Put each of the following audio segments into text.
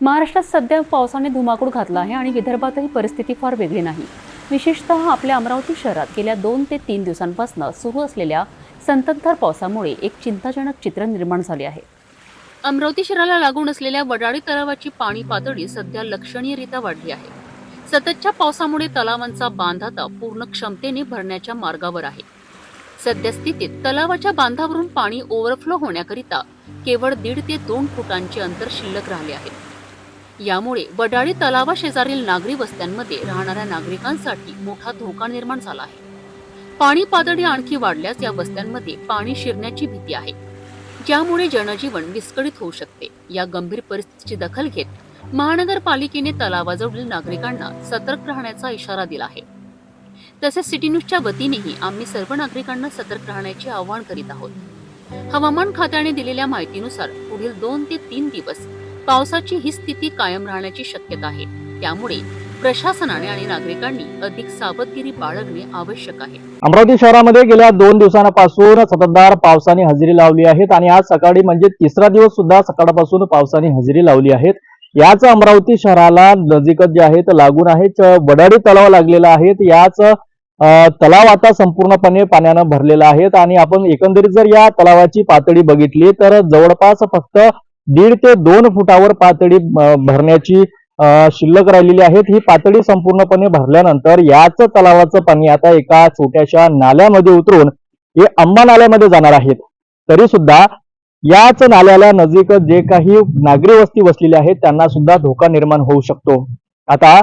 महाराष्ट्रात सध्या पावसाने धुमाकूळ घातला आहे आणि विदर्भातही परिस्थिती फार वेगळी नाही. विशेषतः आपल्या अमरावती शहरात गेल्या दोन ते तीन दिवसांपासून सुरू असलेल्या संततधार पावसामुळे एक चिंताजनक चित्र निर्माण झाले आहे. अमरावती शहराला लागून असलेल्या वडाळी तलावाची पाणी पातळी सध्या लक्षणीयरित्या वाढली आहे. सततच्या पावसामुळे तलावांचा बांध आता पूर्ण क्षमतेने भरण्याच्या मार्गावर आहे. सद्यस्थितीत तलावाच्या बांधावरून पाणी ओव्हरफ्लो होण्याकरिता केवळ दीड ते दोन फुटांचे अंतर शिल्लक राहिले आहे. यामुळे वडाळी तलावाशेजारील नागरी वस्त्यांमध्ये राहणाऱ्या नागरिकांसाठी मोठा धोका निर्माण झाला आहे. पाणी पातळी आणखी वाढल्यास या वस्त्यांमध्ये पाणी शिरण्याची भीती आहे. ज्यामुळे जनजीवन विस्कळीत होऊ शकते. या गंभीर परिस्थितीची दखल घेत महानगरपालिकेने तलावाजवळील नागरिकांना सतर्क राहण्याचा इशारा दिला आहे. तसेच सिटी न्यूजच्या वतीनेही आम्ही सर्व नागरिकांना सतर्क राहण्याचे आवाहन करीत आहोत. हवामान खात्याने दिलेल्या माहितीनुसार पुढील दोन ते तीन दिवस पावसाची ही स्थिती कायम राहण्याची शक्यता आहे. त्यामुळे प्रशासनाने आणि नागरिकांनी अधिक सावधगिरी बाळगणे आवश्यक आहे. अमरावती शहरामध्ये गेल्या दोन दिवसांपासून सततधार पावसाने हजेरी लावली आहेत आणि आज सकाळी म्हणजे तिसरा दिवस सुद्धा सकाळपासून पावसाने हजेरी लावली आहेत. याच अमरावती शहराला नजीकच जे आहेत लागून आहेत वडाडी तलाव लागलेला आहेत याच तलाव आता संपूर्णपणे पाण्यानं भरलेला आहेत आणि आपण एकंदरीत जर या तलावाची पातळी बघितली तर जवळपास फक्त दीड ते दोन फुटावर पातळी भरण्याची शिल्लक राहिलेली आहेत. ही पातळी संपूर्णपणे भरल्यानंतर याच तलावाचं पाणी आता एका छोट्याशा नाल्यामध्ये उतरून हे अंबा नाल्यामध्ये जाणार आहेत. तरी सुद्धा याच नाल्याला नजीक जे काही नागरी वस्ती वसलेली आहेत त्यांना सुद्धा धोका निर्माण होऊ शकतो. आता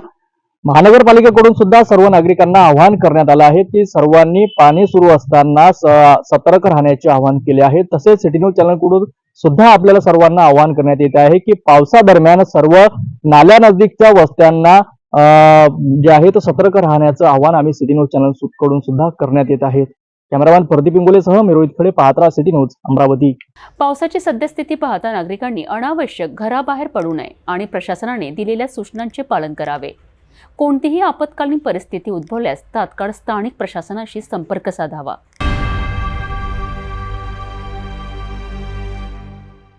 महानगरपालिकेकडून सुद्धा सर्व नागरिकांना आवाहन करण्यात आलं आहे की सर्वांनी पाणी सुरू असताना सतर्क राहण्याचे आवाहन केले आहे. तसेच सिटी न्यूज चॅनलकडून सुद्धा आपल्याला सर्वांना आवाहन करण्यात येत आहे की पावसादरम्यान सर्व नाल्या नजदीकच्या वस्त्यांना जे आहे तो सतर्क राहण्याचं आवाहन आम्ही सिटी न्यूज चॅनलकडून सुद्धा करण्यात येत आहे. कॅमेरामॅन प्रदीप इंगोलेसह मी रोहित खडे पाहत सिटी न्यूज अमरावती. पावसाची सद्यस्थिती पाहता नागरिकांनी अनावश्यक घराबाहेर पडू नये आणि प्रशासनाने दिलेल्या सूचनांचे पालन करावे. कोणतीही आपत्कालीन परिस्थिती उद्भवल्यास तात्काळ स्थानिक प्रशासनाशी संपर्क साधावा.